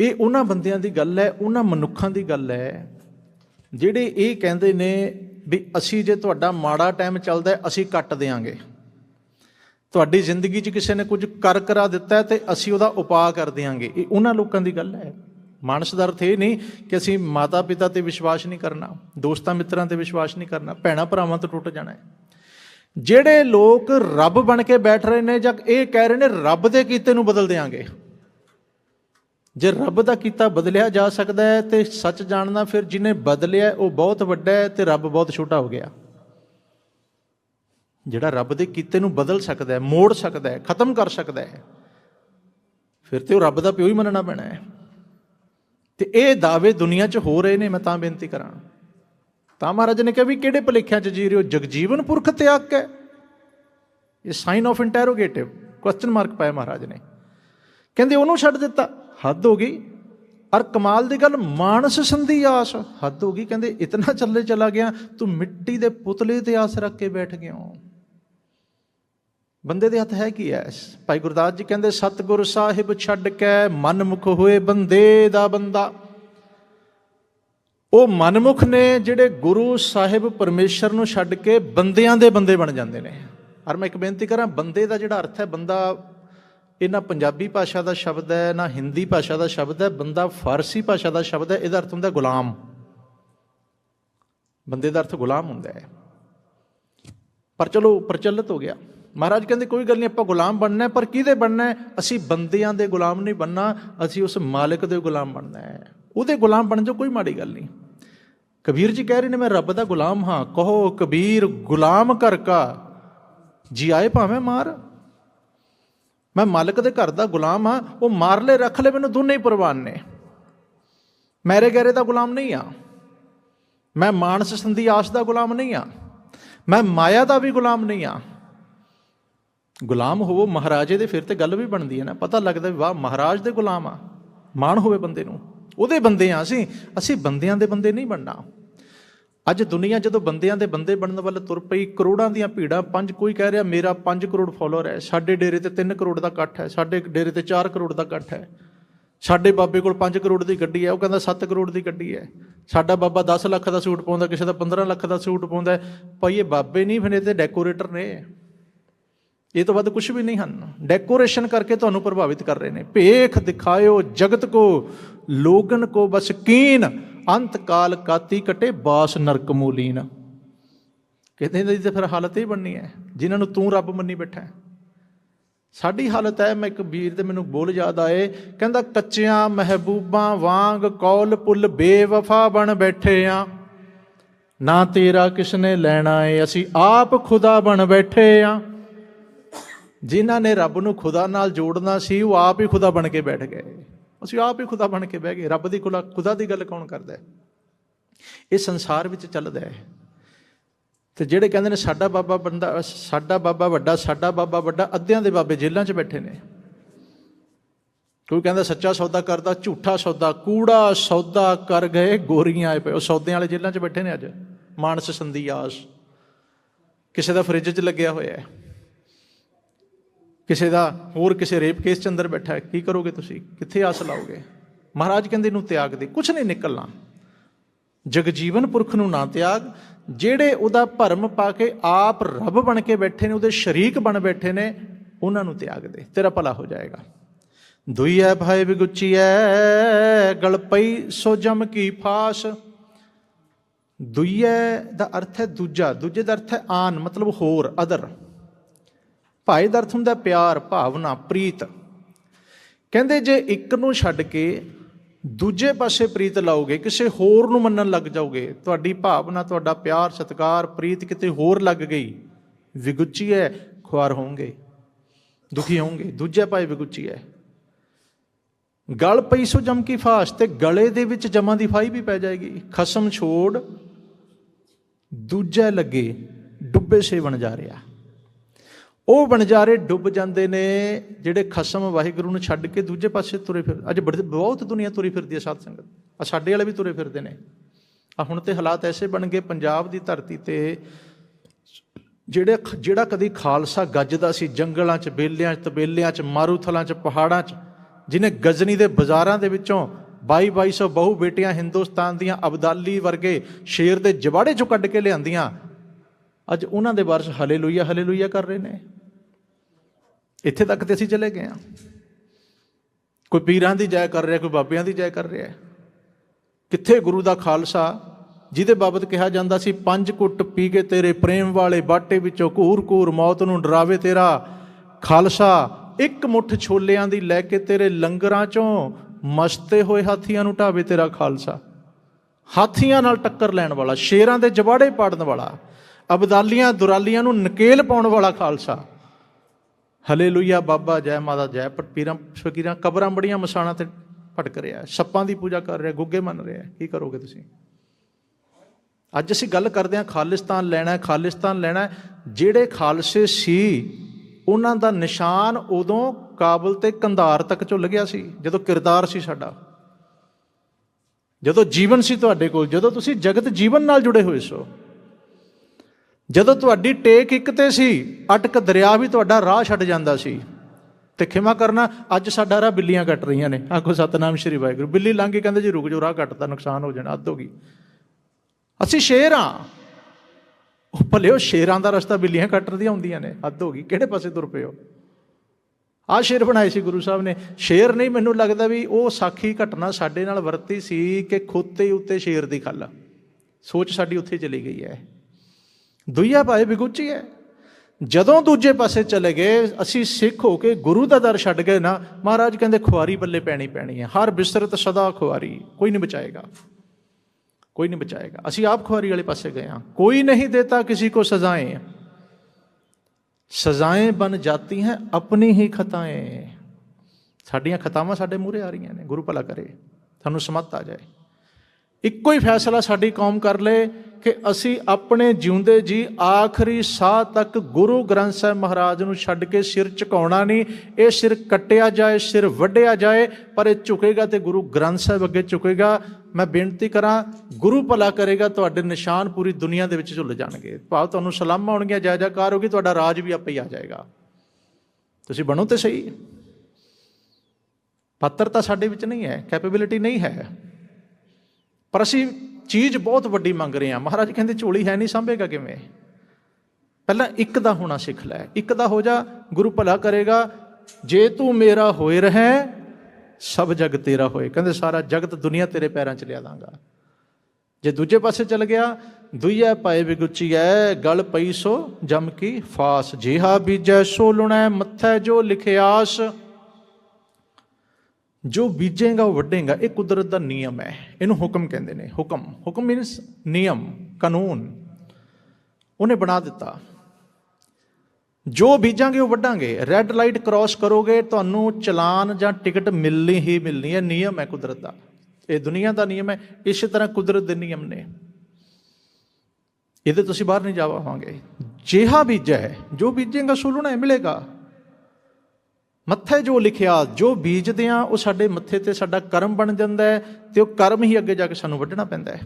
ਇਹ ਉਹਨਾਂ ਬੰਦਿਆਂ ਦੀ ਗੱਲ ਹੈ, ਉਹਨਾਂ ਮਨੁੱਖਾਂ ਦੀ ਗੱਲ ਹੈ, ਜਿਹੜੇ ਇਹ ਕਹਿੰਦੇ ਨੇ ਵੀ ਅਸੀਂ ਜੇ ਤੁਹਾਡਾ ਮਾੜਾ ਟਾਈਮ ਚੱਲਦਾ ਅਸੀਂ ਕੱਟ ਦੇਾਂਗੇ ਤੁਹਾਡੀ ਜ਼ਿੰਦਗੀ 'ਚ ਕਿਸੇ ਨੇ ਕੁਝ ਕਰ ਕਰਾ ਦਿੱਤਾ ਹੈ ਤੇ ਅਸੀਂ ਉਹਦਾ ਉਪਾਅ ਕਰ ਦੇਾਂਗੇ ਇਹ ਉਹਨਾਂ ਲੋਕਾਂ ਦੀ ਗੱਲ ਹੈ। ਮਾਨਸ ਦਾ ਅਰਥ ਇਹ ਨਹੀਂ ਕਿ ਅਸੀਂ ਮਾਤਾ ਪਿਤਾ ਤੇ ਵਿਸ਼ਵਾਸ ਨਹੀਂ ਕਰਨਾ, ਦੋਸਤਾਂ ਮਿੱਤਰਾਂ ਤੇ ਵਿਸ਼ਵਾਸ ਨਹੀਂ ਕਰਨਾ, ਭੈਣਾ ਭਰਾਵਾਂ ਤੋਂ ਟੁੱਟ ਜਾਣਾ ਹੈ। ਜਿਹੜੇ ਲੋਕ ਰੱਬ ਬਣ ਕੇ ਬੈਠ ਰਹੇ ਨੇ ਜਾਂ ਇਹ ਕਹਿ ਰਹੇ ਨੇ, ਰੱਬ ਦੇ ਕੀਤੇ ਨੂੰ ਬਦਲ ਦੇਾਂਗੇ ਜੇ ਰੱਬ ਦਾ ਕੀਤਾ ਬਦਲਿਆ ਜਾ ਸਕਦਾ ਹੈ ਤੇ ਸੱਚ ਜਾਣਨਾ ਫਿਰ ਜਿਹਨੇ ਬਦਲਿਆ ਉਹ ਬਹੁਤ ਵੱਡਾ ਹੈ ਤੇ ਰੱਬ ਬਹੁਤ ਛੋਟਾ ਹੋ ਗਿਆ। ਜਿਹੜਾ ਰੱਬ ਦੇ ਕੀਤੇ ਨੂੰ ਬਦਲ ਸਕਦਾ ਹੈ, ਮੋੜ ਸਕਦਾ ਹੈ, ਖਤਮ ਕਰ ਸਕਦਾ ਹੈ, ਫਿਰ ਤੇ ਉਹ ਰੱਬ ਦਾ ਪਿਓ ਹੀ ਮੰਨਣਾ ਪੈਣਾ ਹੈ। ਤੇ ਇਹ ਦਾਅਵੇ ਦੁਨੀਆ 'ਚ ਹੋ ਰਹੇ ਨੇ, ਮੈਂ ਤਾਂ ਬੇਨਤੀ ਕਰਾਂ। ਤਾਂ ਮਹਾਰਾਜ ਨੇ ਕਿਹਾ ਵੀ ਕਿਹੜੇ ਭਲੇਖਿਆਂ 'ਚ ਜੀ ਰਹੇ ਹੋ? ਜਗਜੀਵਨ ਪੁਰਖ ਤਿਆਗ ਹੈ। ਇਹ sign of interrogative question mark ਪਾਇਆ ਮਹਾਰਾਜ ਨੇ। ਕਹਿੰਦੇ ਉਹਨੂੰ ਛੱਡ ਦਿੱਤਾ। ਹੱਦ ਹੋ ਗਈ। ਔਰ ਕਮਾਲ ਦੀ ਗੱਲ, ਮਾਨਸ ਸੰਧੀ ਆਸ। ਹੱਦ ਹੋ ਗਈ, ਕਹਿੰਦੇ ਇਤਨਾ ਚੱਲੇ ਚਲਾ ਗਿਆ, ਤੂੰ ਮਿੱਟੀ ਦੇ ਪੁਤਲੇ ਤੇ ਆਸ ਰੱਖ ਕੇ ਬੈਠ ਗਿਆ। ਹੋ ਬੰਦੇ ਦੇ ਹੱਥ ਹੈ ਕੀ ਐ ਭਾਈ ਗੁਰਦਾਸ ਜੀ ਕਹਿੰਦੇ, ਸਤਿਗੁਰ ਸਾਹਿਬ ਛੱਡ ਕੇ ਮਨਮੁਖ ਹੋਏ ਬੰਦੇ ਦਾ ਬੰਦਾ। ਉਹ ਮਨਮੁਖ ਨੇ ਜਿਹੜੇ ਗੁਰੂ ਸਾਹਿਬ ਪਰਮੇਸ਼ਰ ਨੂੰ ਛੱਡ ਕੇ ਬੰਦਿਆਂ ਦੇ ਬੰਦੇ ਬਣ ਜਾਂਦੇ ਨੇ। ਔਰ ਮੈਂ ਇੱਕ ਬੇਨਤੀ ਕਰਾਂ, ਬੰਦੇ ਦਾ ਜਿਹੜਾ ਅਰਥ ਹੈ, ਬੰਦਾ ਇਹ ਨਾ ਪੰਜਾਬੀ ਭਾਸ਼ਾ ਦਾ ਸ਼ਬਦ ਹੈ, ਨਾ ਹਿੰਦੀ ਭਾਸ਼ਾ ਦਾ ਸ਼ਬਦ ਹੈ, ਬੰਦਾ ਫਾਰਸੀ ਭਾਸ਼ਾ ਦਾ ਸ਼ਬਦ ਹੈ, ਇਹਦਾ ਅਰਥ ਹੁੰਦਾ ਗੁਲਾਮ। ਬੰਦੇ ਦਾ ਅਰਥ ਗੁਲਾਮ ਹੁੰਦਾ ਹੈ। ਪਰ ਚਲੋ, ਪ੍ਰਚਲਿਤ ਹੋ ਗਿਆ। ਮਹਾਰਾਜ ਕਹਿੰਦੇ, ਕੋਈ ਗੱਲ ਨਹੀਂ, ਆਪਾਂ ਗੁਲਾਮ ਬਣਨਾ ਪਰ ਕਿਹਦੇ ਬਣਨਾ ਅਸੀਂ ਬੰਦਿਆਂ ਦੇ ਗੁਲਾਮ ਨਹੀਂ ਬਣਨਾ, ਅਸੀਂ ਉਸ ਮਾਲਕ ਦੇ ਗੁਲਾਮ ਬਣਨਾ ਹੈ। ਉਹਦੇ ਗੁਲਾਮ ਬਣ ਜਾ ਕੋਈ ਮਾੜੀ ਗੱਲ ਨਹੀਂ। ਕਬੀਰ ਜੀ ਕਹਿ ਰਹੇ ਨੇ, ਮੈਂ ਰੱਬ ਦਾ ਗੁਲਾਮ ਹਾਂ। ਕਹੋ, ਕਬੀਰ, ਗੁਲਾਮ ਕਰ ਕਾ। ਜੀ ਆਏ ਭਾਵੇਂ ਮਾਰ। ਮੈਂ ਮਾਲਕ ਦੇ ਘਰ ਦਾ ਗੁਲਾਮ ਹਾਂ, ਉਹ ਮਾਰ ਲੈ ਰੱਖ ਲੈ ਮੈਨੂੰ ਦੋਨੇ ਹੀ ਪ੍ਰਵਾਨ ਨੇ। ਮੇਰੇ ਗਹਿਰੇ ਦਾ ਗੁਲਾਮ ਨਹੀਂ ਆ। ਮੈਂ ਮਾਨਸ ਸੰਧੀ ਆਸ ਦਾ ਗੁਲਾਮ ਨਹੀਂ ਆ। ਮੈਂ ਮਾਇਆ ਦਾ ਵੀ ਗੁਲਾਮ ਨਹੀਂ ਆ। ਗੁਲਾਮ ਹੋਵੋ ਮਹਾਰਾਜੇ ਦੇ, ਫਿਰ ਤੇ ਗੱਲ ਵੀ ਬਣਦੀ ਹੈ ਨਾ। ਪਤਾ ਲੱਗਦਾ ਵੀ ਵਾਹ, ਮਹਾਰਾਜ ਦੇ ਗੁਲਾਮ ਆ। ਮਾਣ ਹੋਵੇ ਬੰਦੇ ਨੂੰ। ਉਹਦੇ ਬੰਦੇ ਆ ਅਸੀਂ। ਅਸੀਂ ਬੰਦਿਆਂ ਦੇ ਬੰਦੇ ਨਹੀਂ ਬਣਨਾ। ਅੱਜ ਦੁਨੀਆ ਜਦੋਂ ਬੰਦਿਆਂ ਦੇ ਬੰਦੇ ਬਣਨ ਵੱਲ ਤੁਰ ਪਈ, ਕਰੋੜਾਂ ਦੀਆਂ ਭੀੜਾਂ, ਪੰਜ ਕੋਈ ਕਹਿ ਰਿਹਾ ਮੇਰਾ 5 ਕਰੋੜ ਫਾਲੋਅਰ ਹੈ, ਸਾਡੇ ਡੇਰੇ ਤੇ 3 ਕਰੋੜ ਦਾ ਇਕੱਠ ਹੈ, ਸਾਡੇ ਡੇਰੇ ਤੇ 4 ਕਰੋੜ ਦਾ ਇਕੱਠ ਹੈ, ਸਾਡੇ ਬਾਬੇ ਕੋਲ 5 ਕਰੋੜ ਦੀ ਗੱਡੀ ਹੈ, ਉਹ ਕਹਿੰਦਾ 7 ਕਰੋੜ ਦੀ ਗੱਡੀ ਹੈ, ਸਾਡਾ ਬਾਬਾ 10 ਲੱਖ ਦਾ ਸੂਟ ਪਾਉਂਦਾ, ਕਿਸੇ ਦਾ 15 ਲੱਖ ਦਾ ਸੂਟ ਪਾਉਂਦਾ ਭਾਈ ਇਹ ਬਾਬੇ ਨਹੀਂ, ਫਿਰ ਇਹ ਤੇ ਡੈਕੋਰੇਟਰ ਨੇ, ਇਹ ਤੋਂ ਵੱਧ ਕੁਝ ਵੀ ਨਹੀਂ ਹਨ ਡੈਕੋਰੇਸ਼ਨ ਕਰਕੇ ਤੁਹਾਨੂੰ ਪ੍ਰਭਾਵਿਤ ਕਰ ਰਹੇ ਨੇ, ਭੇਖ ਦਿਖਾਇਓ ਜਗਤ ਕੋ, ਲੋਗਨ ਕੋ ਬਸ ਕੀਨ ਅੰਤ ਕਾਲ ਕਾਤੀ ਕਟੇ ਬਾਸ ਨਰਕ ਮੂਲੀਨ। ਕਹਿੰਦੇ ਨੇ ਤੇ ਫਿਰ ਹਾਲਤ ਇਹ ਬਣਨੀ ਹੈ। ਜਿਨ੍ਹਾਂ ਨੂੰ ਤੂੰ ਰੱਬ ਮੰਨੀ ਬੈਠਾ ਸਾਡੀ ਹਾਲਤ ਹੈ, ਮੈਂ ਇੱਕ ਵੀਰ ਤੇ ਮੈਨੂੰ ਬੋਲ ਯਾਦ ਆਏ। ਕਹਿੰਦਾ, ਕੱਚਿਆਂ ਮਹਿਬੂਬਾਂ ਵਾਂਗ ਕੌਲ ਪੁੱਲ ਬੇਵਫਾ ਬਣ ਬੈਠੇ ਆ। ਨਾ ਤੇਰਾ ਕਿਸਨੇ ਲੈਣਾ ਏ, ਅਸੀਂ ਆਪ ਖੁਦਾ ਬਣ ਬੈਠੇ ਆ। ਜਿਨ੍ਹਾਂ ਨੇ ਰੱਬ ਨੂੰ ਖੁਦਾ ਨਾਲ ਜੋੜਨਾ ਸੀ, ਉਹ ਆਪ ਹੀ ਖੁਦਾ ਬਣ ਕੇ ਬੈਠ ਗਏ। ਅਸੀਂ ਆਪ ਹੀ ਖੁਦਾ ਬਣ ਕੇ ਬਹਿ ਗਏ। ਰੱਬ ਦੀ ਖੁਦਾ ਖੁਦਾ ਦੀ ਗੱਲ ਕੌਣ ਕਰਦਾ ਹੈ? ਇਹ ਸੰਸਾਰ ਵਿੱਚ ਚੱਲਦਾ ਹੈ। ਤੇ ਜਿਹੜੇ ਕਹਿੰਦੇ ਨੇ, ਸਾਡਾ ਬਾਬਾ ਬੰਦਾ ਸਾਡਾ ਬਾਬਾ ਵੱਡਾ, ਸਾਡਾ ਬਾਬਾ ਵੱਡਾ, ਅੱਧਿਆਂ ਦੇ ਬਾਬੇ ਜੇਲ੍ਹਾਂ 'ਚ ਬੈਠੇ ਨੇ। ਕੋਈ ਕਹਿੰਦਾ, ਸੱਚਾ ਸੌਦਾ ਕਰਦਾ, ਝੂਠਾ ਸੌਦਾ, ਕੂੜਾ ਸੌਦਾ ਕਰ ਗਏ, ਗੋਰੀਆਂ ਆਏ ਪਏ। ਉਹ ਸੌਦਿਆਂ ਵਾਲੇ ਜੇਲ੍ਹਾਂ 'ਚ ਬੈਠੇ ਨੇ ਅੱਜ। ਮਾਨਸ ਸੰਧੀ ਆਸ। ਕਿਸੇ ਦਾ ਫ੍ਰਿਜ 'ਚ ਲੱਗਿਆ ਹੋਇਆ ਹੈ। ਕਿਸੇ ਦਾ ਹੋਰ ਕਿਸੇ ਰੇਪ ਕੇਸ 'ਚ ਅੰਦਰ ਬੈਠਾ ਹੈ, ਕੀ ਕਰੋਗੇ ਤੁਸੀਂ? ਕਿੱਥੇ ਆਸ ਲਾਓਗੇ? ਮਹਾਰਾਜ ਕਹਿੰਦੇ ਨੂੰ ਤਿਆਗ ਦੇ, ਕੁਛ ਨਹੀਂ ਨਿਕਲਣਾ। ਜਗਜੀਵਨ ਪੁਰਖ ਨੂੰ ਨਾ ਤਿਆਗ, ਜਿਹੜੇ ਉਹਦਾ ਭਰਮ ਪਾ ਕੇ ਆਪ ਰੱਬ ਬਣ ਕੇ ਬੈਠੇ ਨੇ, ਉਹਦੇ ਸ਼ਰੀਕ ਬਣ ਬੈਠੇ ਨੇ, ਉਹਨਾਂ ਨੂੰ ਤਿਆਗ ਦੇ, ਤੇਰਾ ਭਲਾ ਹੋ ਜਾਏਗਾ। ਦੁਈਐ ਭਾਈ ਵਿਗੁਚੀਐ, ਗਲ ਪਈ ਸੋ ਜਮ ਕੀ ਫਾਸ। ਦੁਈਐ ਦਾ ਅਰਥ ਹੈ ਦੂਜਾ, ਦੂਜੇ ਦਾ ਅਰਥ ਹੈ ਆਨ, ਮਤਲਬ ਹੋਰ, ਅਦਰ। ਭਾਈ ਦਾ ਅਰਥ ਹੁੰਦਾ ਪਿਆਰ, ਭਾਵਨਾ, ਪ੍ਰੀਤ। ਕਹਿੰਦੇ ਜੇ ਇੱਕ ਨੂੰ ਛੱਡ ਕੇ ਦੂਜੇ ਪਾਸੇ ਪ੍ਰੀਤ ਲਾਓਗੇ, ਕਿਸੇ ਹੋਰ ਨੂੰ ਮੰਨਣ ਲੱਗ ਜਾਓਗੇ, ਤੁਹਾਡੀ ਭਾਵਨਾ, ਤੁਹਾਡਾ ਪਿਆਰ, ਸਤਿਕਾਰ, ਪ੍ਰੀਤ ਕਿਤੇ ਹੋਰ ਲੱਗ ਗਈ। ਵਿਗੁੱਚੀ ਹੈ ਖੁਆਰ ਹੋਵੋਗੇ। ਦੁਖੀ ਹੋਵੋਗੇ। ਦੂਜਾ ਭਾਈ ਵਿਗੁੱਚੀ ਹੈ ਗਲ ਪਈ ਸੋ ਜਮ ਕੀ ਫਾਸ਼, ਤੇ ਗਲੇ ਦੇ ਵਿੱਚ ਜਮਾਂ ਦੀ ਫਾਈ ਵੀ ਪੈ ਜਾਏਗੀ। ਖਸਮ ਛੋੜ, ਦੂਜਾ ਲੱਗੇ, ਡੁੱਬੇ ਸੇ ਬਣ ਜਾ ਰਿਹਾ। ਉਹ ਬਣਜਾਰੇ ਡੁੱਬ ਜਾਂਦੇ ਨੇ, ਜਿਹੜੇ ਖਸਮ ਵਾਹਿਗੁਰੂ ਨੂੰ ਛੱਡ ਕੇ ਦੂਜੇ ਪਾਸੇ ਤੁਰੇ ਫਿਰ, ਅੱਜ ਬੜੀ- ਬਹੁਤ ਦੁਨੀਆ ਤੁਰੀ ਫਿਰਦੀ ਹੈ ਸਾਧ ਸੰਗਤ। ਆ ਸਾਡੇ ਵਾਲੇ ਵੀ ਤੁਰੇ ਫਿਰਦੇ ਨੇ। ਆ ਹੁਣ ਤੇ ਹਾਲਾਤ ਐਸੇ ਬਣ ਗਏ, ਪੰਜਾਬ ਦੀ ਧਰਤੀ ਤੇ ਜਿਹੜੇ ਜਿਹੜਾ ਕਦੀ ਖਾਲਸਾ ਗੱਜਦਾ ਸੀ, ਜੰਗਲਾਂ 'ਚ, ਬੇਲਿਆਂ 'ਚ ਤਬੇਲਿਆਂ 'ਚ, ਮਾਰੂਥਲਾਂ 'ਚ, ਪਹਾੜਾਂ 'ਚ ਜਿਨੇ ਗਜ਼ਨੀ ਦੇ ਬਾਜ਼ਾਰਾਂ ਦੇ ਵਿੱਚੋਂ 22 2200 ਬਹੁ ਬੇਟੀਆਂ ਹਿੰਦੁਸਤਾਨ ਦੀਆਂ ਅਬਦਾਲੀ ਵਰਗੇ ਸ਼ੇਰ ਦੇ ਜਵਾੜੇ ਚੋਂ ਕੱਢ ਕੇ ਲਿਆਂਦੀਆਂ ਅੱਜ ਉਹਨਾਂ ਦੇ ਵਾਰਸ ਹਲੇਲੂਇਆ ਹਲੇਲੂਇਆ ਕਰ ਰਹੇ ਨੇ। ਇੱਥੇ ਤੱਕ ਤੇ ਅਸੀਂ ਚਲੇ ਗਏ ਹਾਂ। ਕੋਈ ਪੀਰਾਂ ਦੀ ਜੈ ਕਰ ਰਿਹਾ, ਕੋਈ ਬਾਬਿਆਂ ਦੀ ਜੈ ਕਰ ਰਿਹਾ ਕਿੱਥੇ ਗੁਰੂ ਦਾ ਖਾਲਸਾ, ਜਿਹਦੇ ਬਾਬਤ ਕਿਹਾ ਜਾਂਦਾ ਸੀ, ਪੰਜ ਕੁੱਟ ਪੀ ਕੇ ਤੇਰੇ ਪ੍ਰੇਮ ਵਾਲੇ ਬਾਟੇ ਵਿੱਚੋਂ ਘੂਰ-ਘੂਰ ਮੌਤ ਨੂੰ ਡਰਾਵੇ ਤੇਰਾ ਖਾਲਸਾ। ਇੱਕ ਮੁੱਠ ਛੋਲਿਆਂ ਦੀ ਲੈ ਕੇ ਤੇਰੇ ਲੰਗਰਾਂ ਚੋਂ ਮਸਤੇ ਹੋਏ ਹਾਥੀਆਂ ਨੂੰ ਢਾਵੇ ਤੇਰਾ ਖਾਲਸਾ। ਹਾਥੀਆਂ ਨਾਲ ਟੱਕਰ ਲੈਣ ਵਾਲਾ, ਸ਼ੇਰਾਂ ਦੇ ਜਵਾੜੇ ਪਾੜਨ ਵਾਲਾ ਅਬਦਾਲੀਆਂ, ਦੁਰਾਲੀਆਂ ਨੂੰ ਨਕੇਲ ਪਾਉਣ ਵਾਲਾ ਖਾਲਸਾ। ਹਲੇਲੂਇਆ, ਬਾਬਾ ਜੈ ਮਾਤਾ ਜੈ, ਪਰ ਪੀਰਾਂ, ਫਕੀਰਾਂ, ਕਬਰਾਂ ਬੜੀਆਂ ਮਸਾਣਾ ਤੇ ਭਟਕ ਰਿਹਾ ਸੱਪਾਂ ਦੀ ਪੂਜਾ ਕਰ ਰਿਹਾ, ਗੁੱਗੇ ਮੰਨ ਰਿਹਾ ਕੀ ਕਰੋਗੇ ਤੁਸੀਂ? ਅੱਜ ਅਸੀਂ ਗੱਲ ਕਰਦੇ ਹਾਂ, ਖਾਲਿਸਤਾਨ ਲੈਣਾ ਖਾਲਿਸਤਾਨ ਲੈਣਾ ਜਿਹੜੇ ਖਾਲਸੇ ਸੀ, ਉਹਨਾਂ ਦਾ ਨਿਸ਼ਾਨ ਉਦੋਂ ਕਾਬਲ ਤੇ ਕੰਧਾਰ ਤੱਕ ਚੋਂ ਗਿਆ ਸੀ, ਜਦੋਂ ਕਿਰਦਾਰ ਸੀ ਸਾਡਾ। ਜਦੋਂ ਜੀਵਨ ਸੀ ਤੁਹਾਡੇ ਕੋਲ, ਜਦੋਂ ਤੁਸੀਂ ਜਗਤ ਜੀਵਨ ਨਾਲ ਜੁੜੇ ਹੋਏ ਸੋ ਜਦੋਂ ਤੁਹਾਡੀ ਟੇਕ ਇੱਕ ਤੇ ਸੀ, ਅਟਕ ਦਰਿਆ ਵੀ ਤੁਹਾਡਾ ਰਾਹ ਛੱਡ ਜਾਂਦਾ ਸੀ। ਤੇ ਖਿਮਾ ਕਰਨਾ, ਅੱਜ ਸਾਡਾ ਰਾਹ ਬਿੱਲੀਆਂ ਕੱਟ ਰਹੀਆਂ ਨੇ। ਆਖੋ, ਸਤਨਾਮ ਸ਼੍ਰੀ ਵਾਹਿਗੁਰੂ। ਬਿੱਲੀ ਲੰਘ ਕੇ ਕਹਿੰਦੇ ਜੀ, ਰੁਕ ਜਾਓ, ਰਾਹ ਕੱਟਦਾ ਨੁਕਸਾਨ ਹੋ ਜਾਣਾ, ਅੱਧ ਹੋ ਗਈ। ਅਸੀਂ ਸ਼ੇਰ ਆ ਉਹ ਭਲੇ ਉਹ ਸ਼ੇਰਾਂ ਦਾ ਰਸਤਾ ਬਿੱਲੀਆਂ ਕੱਟ ਕੱਟਦੀਆਂ ਹੁੰਦੀਆਂ ਨੇ ਹੱਦ ਹੋ ਗਈ। ਕਿਹੜੇ ਪਾਸੇ ਤੁਰ ਪਏ ਹੋ? ਆ ਸ਼ੇਰ ਬਣਾਏ ਸੀ ਗੁਰੂ ਸਾਹਿਬ ਨੇ। ਸ਼ੇਰ ਨਹੀਂ, ਮੈਨੂੰ ਲੱਗਦਾ ਵੀ ਉਹ ਸਾਖੀ ਘਟਨਾ ਸਾਡੇ ਨਾਲ ਵਰਤੀ ਸੀ ਕਿ ਖੋਤੇ ਉੱਤੇ ਸ਼ੇਰ ਦੀ ਖੱਲ। ਸੋਚ ਸਾਡੀ ਉੱਥੇ ਚਲੀ ਗਈ ਹੈ। ਦੁਈਆ ਭਾਏ ਬਿਗੁੱਚੀ ਹੈ। ਜਦੋਂ ਦੂਜੇ ਪਾਸੇ ਚਲੇ ਗਏ, ਅਸੀਂ ਸਿੱਖ ਹੋ ਕੇ ਗੁਰੂ ਦਾ ਦਰ ਛੱਡ ਗਏ ਨਾ, ਮਹਾਰਾਜ ਕਹਿੰਦੇ ਖੁਆਰੀ ਬੱਲੇ ਪੈਣੀ ਪੈਣੀ ਹੈ। ਹਰ ਬਿਸਰਤ ਸਦਾ ਖੁਆਰੀ, ਕੋਈ ਨਹੀਂ ਬਚਾਏਗਾ। ਕੋਈ ਨਹੀਂ ਬਚਾਏਗਾ। ਅਸੀਂ ਆਪ ਖੁਆਰੀ ਵਾਲੇ ਪਾਸੇ ਗਏ ਹਾਂ। ਕੋਈ ਨਹੀਂ ਦੇਤਾ ਕਿਸੇ ਕੋ ਸਜ਼ਾਏ। ਸਜ਼ਾਏ ਬਣ ਜਾਂਦੀ ਹੈ ਆਪਣੀ ਹੀ ਖਤਾਏ। ਸਾਡੀਆਂ ਖਤਾਵਾਂ ਸਾਡੇ ਮੂਹਰੇ ਆ ਰਹੀਆਂ ਨੇ। ਗੁਰੂ ਭਲਾ ਕਰੇ। ਤੁਹਾਨੂੰ ਸਮਤ ਆ ਜਾਏ। ਇੱਕੋ ਹੀ ਫੈਸਲਾ ਸਾਡੀ ਕੌਮ ਕਰ ਲੇ ਕਿ ਅਸੀਂ ਆਪਣੇ ਜਿਉਂਦੇ ਜੀ ਆਖਰੀ ਸਾਹ ਤੱਕ ਗੁਰੂ ਗ੍ਰੰਥ ਸਾਹਿਬ ਮਹਾਰਾਜ ਨੂੰ ਛੱਡ ਕੇ ਸਿਰ ਝੁਕਾਉਣਾ ਨਹੀਂ। ਇਹ ਸਿਰ ਕੱਟਿਆ ਜਾਏ, ਸਿਰ ਵੱਢਿਆ ਜਾਏ, ਪਰ ਇਹ ਝੁਕੇਗਾ ਤੇ ਗੁਰੂ ਗ੍ਰੰਥ ਸਾਹਿਬ ਅੱਗੇ ਝੁਕੇਗਾ। ਮੈਂ ਬੇਨਤੀ ਕਰਾਂ, ਗੁਰੂ ਭਲਾ ਕਰੇਗਾ, ਤੁਹਾਡੇ ਨਿਸ਼ਾਨ ਪੂਰੀ ਦੁਨੀਆ ਦੇ ਵਿੱਚ ਝੁੱਲ ਜਾਣਗੇ। ਭਾਵ ਤੁਹਾਨੂੰ ਸਲਾਮਾਂ ਹੋਣਗੀਆਂ ਜਾਇਜ਼ਾਕਾਰ ਜੈਕਾਰ ਹੋਗੀ ਤੁਹਾਡਾ ਰਾਜ ਵੀ ਆਪੇ ਹੀ ਆ ਜਾਏਗਾ। ਤੁਸੀਂ ਬਣੋ ਤੇ ਸਹੀ। ਪਾਤਰਤਾ ਸਾਡੇ ਵਿੱਚ ਨਹੀਂ ਹੈ ਕੈਪੇਬਿਲਿਟੀ ਨਹੀਂ ਹੈ। ਪਰ ਅਸੀਂ ਚੀਜ਼ ਬਹੁਤ ਵੱਡੀ ਮੰਗ ਰਹੇ ਹਾਂ। ਮਹਾਰਾਜ ਕਹਿੰਦੇ, ਝੋਲੀ ਹੈ ਨਹੀਂ, ਸੰਭੇਗਾ ਕਿਵੇਂ? ਪਹਿਲਾਂ ਇੱਕ ਦਾ ਹੋਣਾ ਸਿੱਖ ਲੈ। ਇੱਕ ਦਾ ਹੋ ਜਾ, ਗੁਰੂ ਭਲਾ ਕਰੇਗਾ, ਜੇ ਤੂੰ ਮੇਰਾ ਹੋਏ ਰਹਿ, ਸਭ ਜਗ ਤੇਰਾ ਹੋਏ। ਕਹਿੰਦੇ, ਸਾਰਾ ਜਗਤ ਦੁਨੀਆ ਤੇਰੇ ਪੈਰਾਂ 'ਚ ਲਿਆ ਦਾਂਗਾ। ਜੇ ਦੂਜੇ ਪਾਸੇ ਚਲ ਗਿਆ ਦੁਈਆ ਪਾਏ ਵਿਗੁਚੀਐ, ਗਲ ਪਈ ਸੋ ਜਮ ਕੀ ਫਾਸ। ਜਿਹਾ ਬੀਜੈ ਸੋ ਲੁਣੈ, ਮੱਥੈ ਜੋ ਲਿਖਿਆਸ ਜੋ ਬੀਜੇਗਾ, ਉਹ ਵੱਢੇਗਾ ਇਹ ਕੁਦਰਤ ਦਾ ਨਿਯਮ ਹੈ। ਇਹਨੂੰ ਹੁਕਮ ਕਹਿੰਦੇ ਨੇ। ਹੁਕਮ। ਹੁਕਮ ਮੀਨਸ ਨਿਯਮ, ਕਾਨੂੰਨ। ਉਹਨੇ ਬਣਾ ਦਿੱਤਾ। ਜੋ ਬੀਜਾਂਗੇ, ਉਹ ਵੱਢਾਂਗੇ ਰੈੱਡ ਲਾਈਟ ਕ੍ਰਾਸ ਕਰੋਗੇ, ਤੁਹਾਨੂੰ ਚਲਾਨ ਜਾਂ ਟਿਕਟ ਮਿਲਣੀ ਹੀ ਮਿਲਣੀ ਹੈ। ਨਿਯਮ ਹੈ ਕੁਦਰਤ ਦਾ। ਇਹ ਦੁਨੀਆ ਦਾ ਨਿਯਮ ਹੈ। ਇਸੇ ਤਰ੍ਹਾਂ ਕੁਦਰਤ ਦੇ ਨਿਯਮ ਨੇ। ਇਹਦੇ ਤੁਸੀਂ ਬਾਹਰ ਨਹੀਂ ਜਾਵਾਂਗੇ। ਜਿਹਾ ਬੀਜਾ ਹੈ। ਜੋ ਬੀਜੇਗਾ ਸੁਲਣਾ ਮਿਲੇਗਾ। ਮੱਥੇ ਜੋ ਲਿਖਿਆ, ਜੋ ਬੀਜਦੇ ਆ, ਉਹ ਸਾਡੇ ਮੱਥੇ ਤੇ ਸਾਡਾ ਕਰਮ ਬਣ ਜਾਂਦਾ ਹੈ ਤੇ ਉਹ ਕਰਮ ਹੀ ਅੱਗੇ ਜਾ ਕੇ ਸਾਨੂੰ ਵੱਢਣਾ ਪੈਂਦਾ ਹੈ।